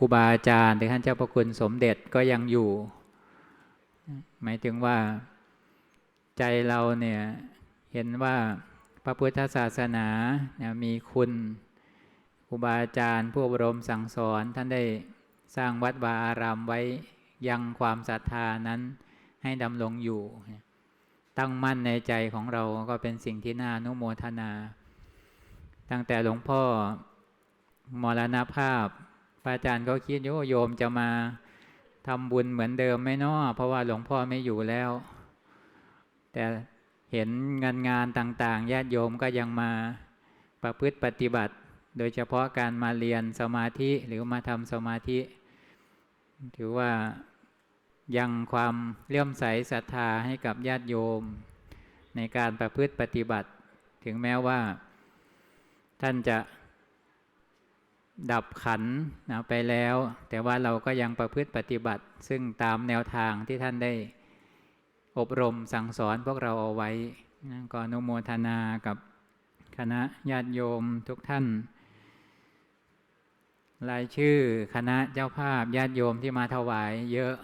ครูบาอาจารย์หรือท่านเจ้าประคุณสมเด็จก็ยังอยู่ หมายถึงว่าใจเราเนี่ยเห็นว่าพระพุทธศาสนาเนี่ยมีคุณครูบาอาจารย์ ผู้อบรมสั่งสอนท่านได้สร้างวัดวาอารามไว้ยังความศรัทธานั้นให้ดำรงอยู่ ตั้งมั่นในใจของเราก็เป็นสิ่งที่น่านุโมทนา ตั้งแต่หลวงพ่อมรณภาพ พระอาจารย์ก็คิดโยโยมจะมาทำบุญเหมือนเดิมไม่นอเพราะว่าหลวงพ่อไม่อยู่แล้ว แต่เห็นงานงานต่างๆญาติโยมก็ยังมาประพฤติปฏิบัติ โดยเฉพาะการมาเรียนสมาธิหรือมาทำสมาธิ ถือว่ายังความเลื่อมใสศรัทธาให้กับญาติโยม ในการประพฤติปฏิบัติ ถึงแม้ว่า ท่านจะ ดับขันนะไปแล้ว แต่ว่าเราก็ยังประพฤติปฏิบัติ ซึ่งตามแนวทางที่ท่านได้ อบรมสั่งสอนพวกเราเอาไว้นะก็อนุโมทนากับคณะญาติโยมทุกท่าน รายชื่อคณะเจ้าภาพญาติโยมที่มาถวายเยอะ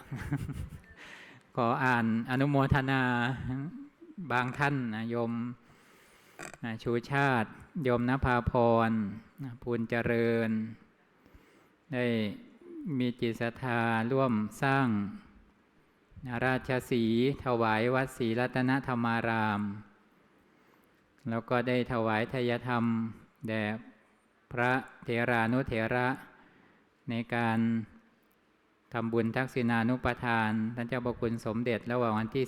ขออ่านอนุโมทนาบางท่านนะโยมชูชาติ โยมนภาพร ภูลเจริญ ได้มีจิตศรัทธาร่วมสร้าง ราชสีถวายวัดศรีรัตนธรรมาราม แล้วก็ได้ถวายทยธรรม แด่พระเถรานุเถระในการทำบุญทักษิณานุปทาน ท่านเจ้าประคุณสมเด็จระหว่างวันที่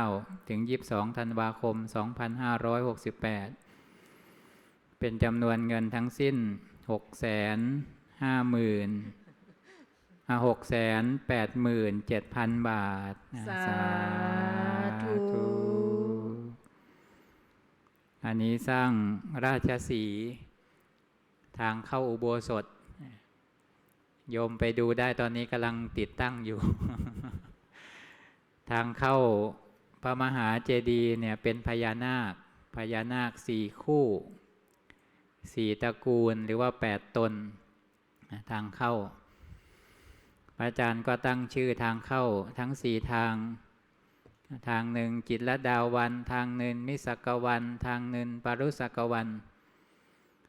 19 ถึง 22 ธันวาคม 2568 เป็นจำนวนเงินทั้งสิ้น6 5 0 0 0 0หกแสนแปดหมื่นเจ็ดพันบาท สาธุ อันนี้สร้างราชสี ทางเข้าอุโบสถ โยมไปดูได้ตอนนี้กำลังติดตั้งอยู่ ทางเข้าพระมหาเจดีย์เนี่ยเป็นพญานาค พญานาคสี่คู่ สี่ตระกูลหรือว่าแปดตนทางเข้า พระอาจารย์ก็ตั้งชื่อทางเข้าทั้งสี่ทาง ทางหนึ่งจิตรดาววัน ทางหนึ่งมิสกวัน ทางหนึ่งปรุสกวัน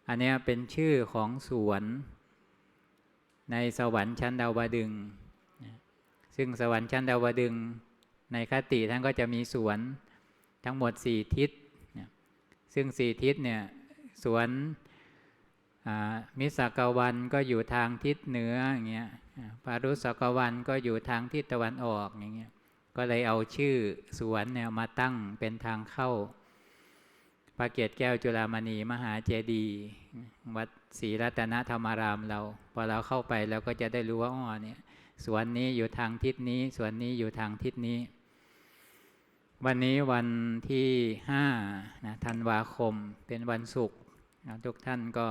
อันนี้เป็นชื่อของสวนในสวรรค์ชั้นดาวดึง ซึ่งสวรรค์ชั้นดาวดึง ในคติท่านก็จะมีสวนทั้งหมดสี่ทิศ ซึ่งสี่ทิศเนี่ย สวนมิสกวันก็อยู่ทางทิศเหนืออย่างเงี้ยปารุสกวันก็อยู่ทางทิศตะวันออกอย่างเงี้ยก็เลยเอาชื่อสวนเนี่ยมาตั้งเป็นทางเข้าพระเกศแก้วจุฬามณีมหาเจดีย์วัดศรีรัตนธรรมารามเรา พอเราเข้าไปเราก็จะได้รู้ว่าอ๋อเนี่ยสวนนี้อยู่ทางทิศนี้ สวนนี้อยู่ทางทิศนี้ วันนี้วันที่ห้านะธันวาคมเป็นวันศุกร์นะทุกท่านก็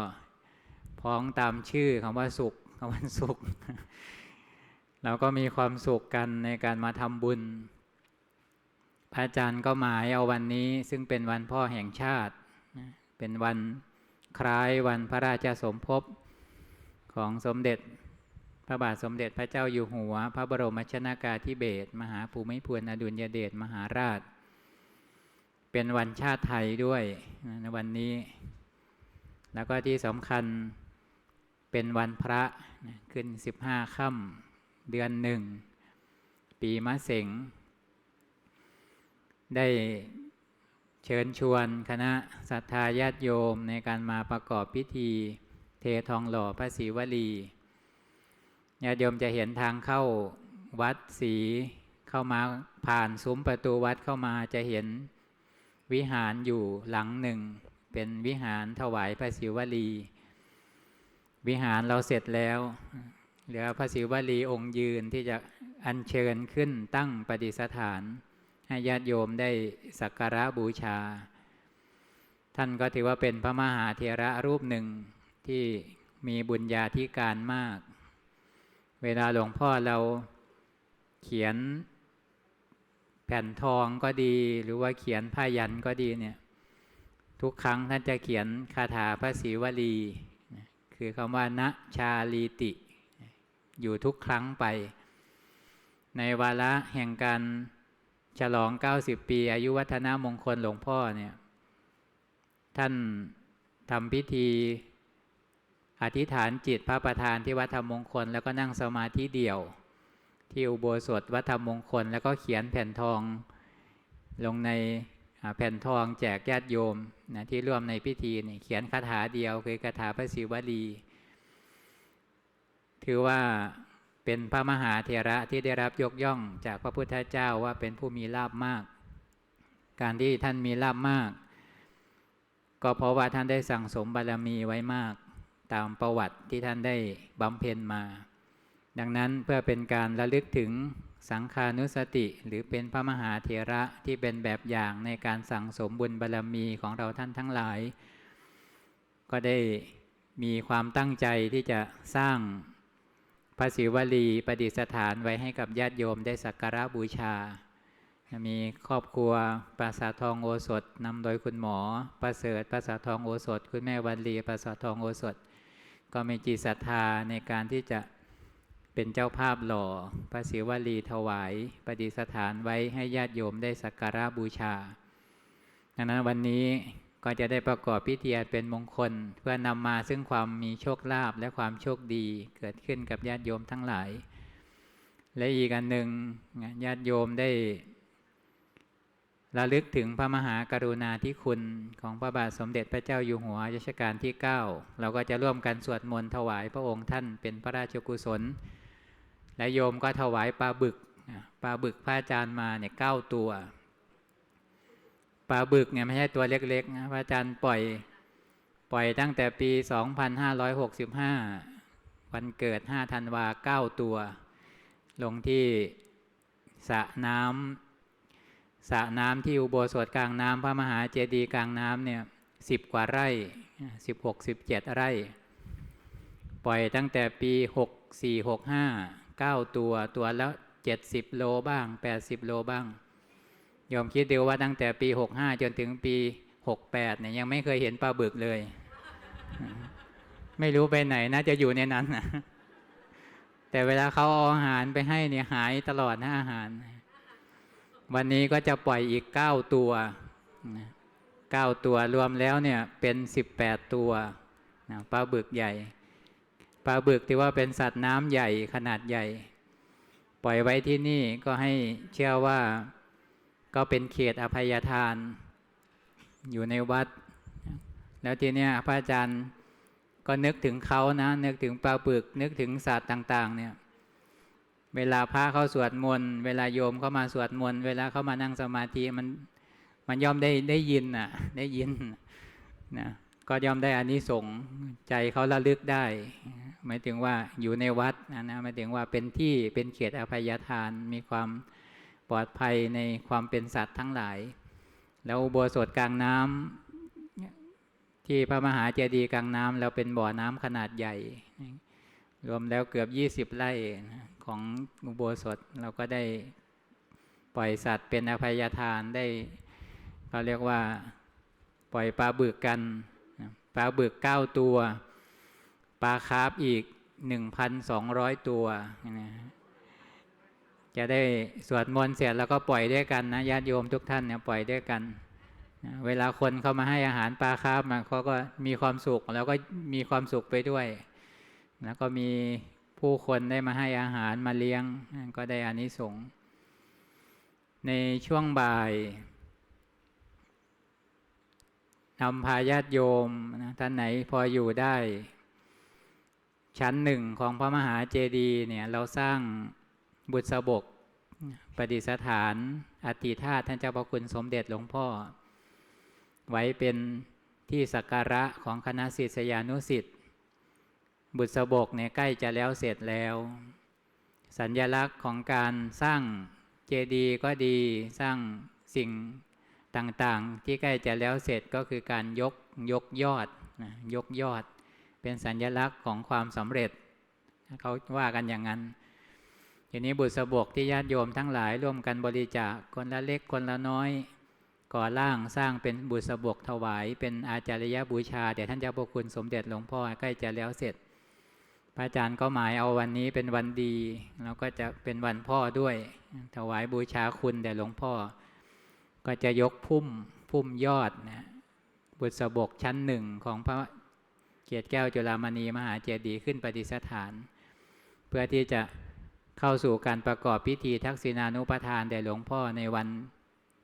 พ้องตามชื่อคำว่าศุกร์คำวันศุกร์เราก็มีความสุขกันในการมาทำบุญ พระอาจารย์ก็หมายเอาวันนี้ซึ่งเป็นวันพ่อแห่งชาติ เป็นวันคล้ายวันพระราชสมภพของสมเด็จ ระบาทสมเด็จพระเจ้าอยู่หัว พระบรมชนากาธิเบศมหาภูมิพลอดุลยเดชมหาราช เป็นวันชาติไทยด้วยในวันนี้ แล้วก็ที่สำคัญเป็นวันพระขึ้นสิบห้าค่ำเดือนหนึ่ง ปีมะเสงได้เชิญชวนคณะศรัทธาญาติโยมในการมาประกอบพิธี เททองหล่อพระศรีวลี ญาติโยมจะเห็นทางเข้าวัดศรีเข้ามาผ่านซุ้มประตูวัดเข้ามาจะเห็นวิหารอยู่หลังหนึ่ง เป็นวิหารถวายพระศิวลี วิหารเราเสร็จแล้ว เหลือพระศิวลีองค์ยืนที่จะอัญเชิญขึ้นตั้งปฏิสถาน ให้ญาติโยมได้สักการะบูชา ท่านก็ถือว่าเป็นพระมหาเถระรูปหนึ่งที่มีบุญญาธิการมาก เวลาหลวงพ่อเราเขียนแผ่นทองก็ดี หรือว่าเขียนผ้ายันก็ดีเนี่ย ทุกครั้งท่านจะเขียนคาถาพระศิวลี คือคำว่าณชาลีติ อยู่ทุกครั้งไป ในวาระแห่งการฉลอง 90 ปี อายุวัฒนามงคลหลวงพ่อเนี่ย ท่านทำพิธี อธิษฐานจิตพระประธานที่วัดธรรมมงคล แล้วก็นั่งสมาธิเดี่ยว ที่อุโบสถวัดธรรมมงคล แล้วก็เขียนแผ่นทอง ลงในแผ่นทองแจกญาติโยมนะที่ร่วมในพิธีนี่เขียนคาถาเดียวคือคาถาพระศิวลี ถือว่าเป็นพระมหาเถระที่ได้รับยกย่องจากพระพุทธเจ้าว่าเป็นผู้มีลาบมาก การที่ท่านมีลาบมาก ก็เพราะว่าท่านได้สั่งสมบารมีไว้มาก ตามประวัติที่ท่านได้บำเพ็ญมา ดังนั้นเพื่อเป็นการระลึกถึงสังขานุสติหรือเป็นพระมหาเถระที่เป็นแบบอย่างในการสั่งสมบุญบารรมีของเราท่านทั้งหลาย ก็ได้มีความตั้งใจที่จะสร้างพระศิวลีประดิษฐานไว้ให้กับญาติโยมได้สักการะบูชา มีครอบครัวปราสาททองโอสถนำโดยคุณหมอ ประเสริฐปราสาททองโอสถ คุณแม่วันลีปราสาททองโอสถ ก็มีจิตศรัทธาในการที่จะเป็นเจ้าภาพหล่อพระศิวลีถวายประดิษฐานไว้ให้ญาติโยมได้สักการะบูชา ดังนั้นวันนี้ก็จะได้ประกอบพิธีเป็นมงคล เพื่อนำมาซึ่งความมีโชคลาภและความโชคดีเกิดขึ้นกับญาติโยมทั้งหลาย และอีกอันหนึ่งญาติโยมได้ ระลึกถึงพระมหากรุณาธิคุณของพระบาทสมเด็จพระเจ้าอยู่หัวรัชกาลที่ 9 เราก็จะร่วมกันสวดมนต์ถวายพระองค์ท่านเป็นพระราชกุศล และโยมก็ถวายปลาบึกปลาบึกพระอาจารย์มาเนี่ยเก้าตัวปลาบึกเนี่ยไม่ใช่ตัวเล็กๆนะพระอาจารย์ปล่อย ปล่อยตั้งแต่ปี 2565 วันเกิด 5 ธันวาเก้าตัว ลงที่สระน้ำ สระน้ำที่อุโบสถกลางน้ำพระมหาเจดีย์กลางน้ำเนี่ยสิบกว่าไร่สิบหกสิบเจ็ดไร่ ปล่อยตั้งแต่ปีหกสี่หกห้าเก้าตัวตัวแล้วเจ็ดสิบโลบ้างแปดสิบโลบ้างยอมคิดดูว่าตั้งแต่ปีหกห้าจนถึงปีหกแปดเนี่ยยังไม่เคยเห็นปลาบึกเลย ไม่รู้ไปไหนน่าจะอยู่ในนั้นนะแต่เวลาเขาเอาอาหารไปให้เนี่ยหายตลอดนะอาหาร วันนี้ก็จะปล่อยอีกเก้าตัวเก้าตัวรวมแล้วเนี่ยเป็นสิบแปดตัวปลาบึกใหญ่ปลาบึกที่ว่าเป็นสัตว์น้ำใหญ่ขนาดใหญ่ ปล่อยไว้ที่นี่ก็ให้เชื่อว่า ก็เป็นเขตอภัยทาน อยู่ในวัด แล้วทีเนี้ยพระอาจารย์ก็นึกถึงเขานะ นึกถึงปลาบึกนึกถึงสัตว์ต่าง ๆ เนี่ย เวลาพระเขาสวดมนต์เวลาโยมเข้ามาสวดมนต์เวลาเขามานั่งสมาธิมันมันย่อมได้ได้ยินน่ะ ได้ยินนะก็ย่อมได้อานิสงส์ใจเขาระลึกได้หมายถึงว่าอยู่ในวัดนะนะหมายถึงว่าเป็นที่เป็นเขตอภัยทานมีความปลอดภัยในความเป็นสัตว์ทั้งหลาย แล้วอุโบสถกลางน้ำที่พระมหาเจดีย์กลางน้ำแล้วเป็นบ่อน้ำขนาดใหญ่ รวมแล้วเกือบยี่สิบไร่ของอุโบสถเราก็ได้ปล่อยสัตว์เป็นอภัยทานได้เขาเรียกว่าปล่อยปลาบึกกันปลาบึกเก้าตัวปลาคาร์ฟอีกหนึ่งพันสองร้อยตัวจะได้สวดมนต์เสร็จแล้วก็ปล่อยด้วยกันนะญาติโยมทุกท่านเนี่ยปล่อยด้วยกันเวลาคนเข้ามาให้อาหารปลาคาร์ฟมาเขาก็มีความสุขแล้วก็มีความสุขไปด้วย แล้วก็มีผู้คนได้มาให้อาหารมาเลี้ยง ก็ได้อานิสงส์ในช่วงบ่ายนำพาญาติโยมนะท่านไหนพออยู่ได้ ชั้นหนึ่งของพระมหาเจดีย์เนี่ย เราสร้างบุษบกประดิษฐานอติธาตุท่านเจ้าพระคุณสมเด็จหลวงพ่อ ไว้เป็นที่สักการะของคณะศิษยานุสิทธิ์ บุษบกเนี่ยใกล้จะแล้วเสร็จแล้ว สัญญลักษณ์ของการสร้างเจดีย์ก็ดีสร้างสิ่งต่างๆ ที่ใกล้จะแล้วเสร็จก็คือการยกยกยอดนะยกยอด เป็นสัญญลักษณ์ของความสำเร็จเขาว่ากันอย่างนั้นทีนี้บุษบกที่ญาติโยมทั้งหลายร่วมกันบริจาคคนละเล็กคนละน้อย ก่อร่างสร้างเป็นบุษบกถวาย เป็นอาจารยบูชาเดี๋ยวท่านเจ้าพระคุณสมเด็จหลวงพ่อใกล้จะแล้วเสร็จ พระอาจารย์ก็หมายเอาวันนี้เป็นวันดี แล้วก็จะเป็นวันพ่อด้วย ถวายบูชาคุณแด่หลวงพ่อ ก็จะยกพุ่มพุ่มยอดนะบุษบกชั้นหนึ่งของพระเกียรติแก้วจุฬามณีมหาเจดีย์ขึ้นประดิษฐาน เพื่อที่จะเข้าสู่การประกอบพิธีทักษิณานุปทานแด่หลวงพ่อในวัน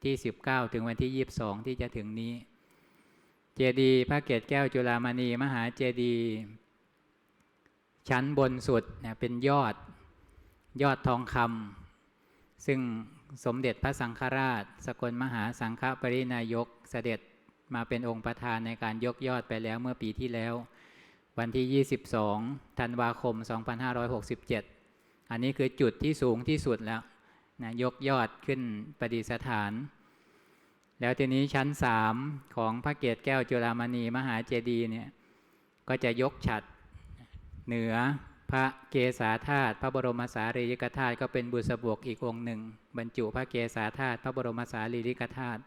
ที่ 19 ถึงวันที่ 22 ที่จะถึงนี้ เจดีย์พระเกศแก้วจุฬามณีมหาเจดีย์ ชั้นบนสุดเนี่ยเป็นยอดยอดทองคำซึ่งสมเด็จพระสังฆราช สกลมหาสังฆปรินายกเสด็จมาเป็นองค์ประธานในการยกยอดไปแล้วเมื่อปีที่แล้ว วันที่ 22 ธันวาคม 2567 อันนี้คือจุดที่สูงที่สุดแล้วนะยกยอดขึ้นประดิษฐาน แล้วทีนี้ชั้นสามของพระเกศแก้วจุฬามณีมหาเจดีย์เนี่ยก็จะยกฉัด เหนือพระเกศาธาตุพระบรมสารีริกธาตุก็เป็นบุษบกอีกองค์หนึ่ง บรรจุพระเกศาธาตุพระบรมสารีริกธาตุ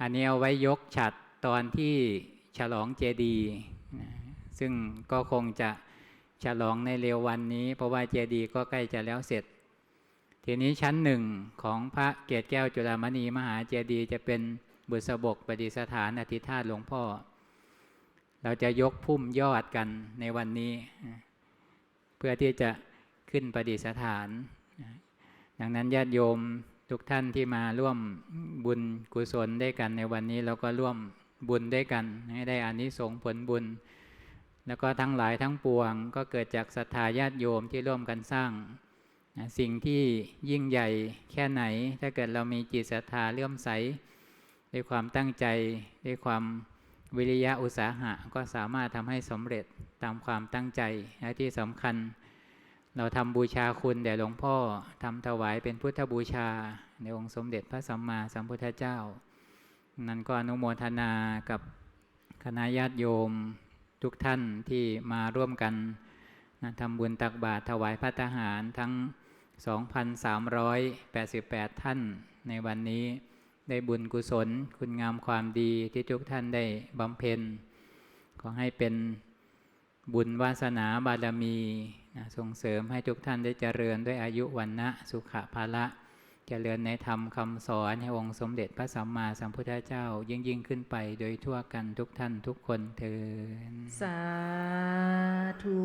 อันนี้เอาไว้ยกฉัดตอนที่ฉลองเจดีซึ่งก็คงจะฉลองในเร็ววันนี้ เพราะว่าเจดีก็ใกล้จะแล้วเสร็จ ทีนี้ชั้นหนึ่งของพระเกศแก้วจุฬามณีมหาเจดี จะเป็นบุษบกประดิษฐานอธิษฐานหลวงพ่อ เราจะยกพุ่มยอดกันในวันนี้ เพื่อที่จะขึ้นประดิษฐาน ดังนั้นญาติโยมทุกท่านที่มาร่วมบุญกุศลได้กันในวันนี้เราก็ร่วมบุญได้กัน ให้ได้อานิสงส์ผลบุญ แล้วก็ทั้งหลายทั้งปวง ก็เกิดจากศรัทธาญาติโยมที่ร่วมกันสร้าง สิ่งที่ยิ่งใหญ่แค่ไหน ถ้าเกิดเรามีจิตศรัทธาเลื่อมใสด้วยความตั้งใจด้วยความ วิริยะอุตสาหะก็สามารถทำให้สำเร็จตามความตั้งใจและที่สำคัญ เราทำบูชาคุณแด่หลวงพ่อทำถวายเป็นพุทธบูชา ในองค์สมเด็จพระสัมมาสัมพุทธเจ้า นั้นก็อนุโมทนากับคณะญาติโยมทุกท่านที่มาร่วมกันนะทำบุญตักบาตรถวายพระทหารทั้ง 2,388 ท่านในวันนี้ ได้บุญกุศล คุณงามความดีที่ทุกท่านได้บำเพ็ญ ขอให้เป็นบุญวาสนาบารมีนะส่งเสริมให้ทุกท่านได้เจริญด้วยอายุวันนะสุขภาละเจริญในธรรมคำสอนให้องค์สมเด็จพระสัมมาสัมพุทธเจ้ายิ่งยิ่งขึ้นไปโดยทั่วกันทุกท่านทุกคนเถิดสาธุ